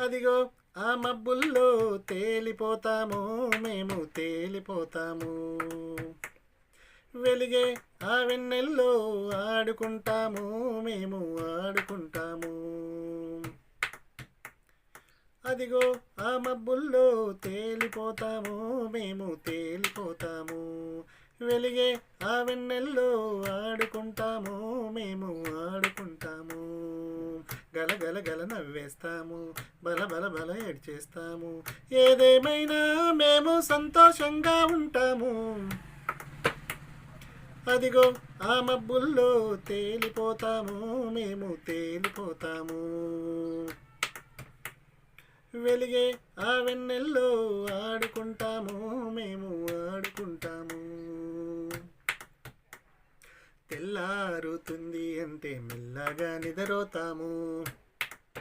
అదిగో ఆ మబ్బుల్లో తేలిపోతాము మేము తేలిపోతాము. వెలిగే ఆ వెన్నెల్లో ఆడుకుంటాము మేము ఆడుకుంటాము. అదిగో ఆ మబ్బుల్లో తేలిపోతాము మేము తేలిపోతాము. వెలిగే ఆ వెన్నెల్లో ఆడుకుంటాము మేము ఆడుకుంటాము. గల గల గల నవ్వేస్తాము బల బల బల ఏడ్చేస్తాము. ఏదేమైనా మేము సంతోషంగా ఉంటాము. అదిగో ఆ మబ్బుల్లో తేలిపోతాము మేము తేలిపోతాము. వెలిగే ఆ వెన్నెల్లో ఆడుకుంటాము మేము ఆడుకుంటాము. తెల్లారుతుంది అంటే మెల్లగా నిద్రపోతాము.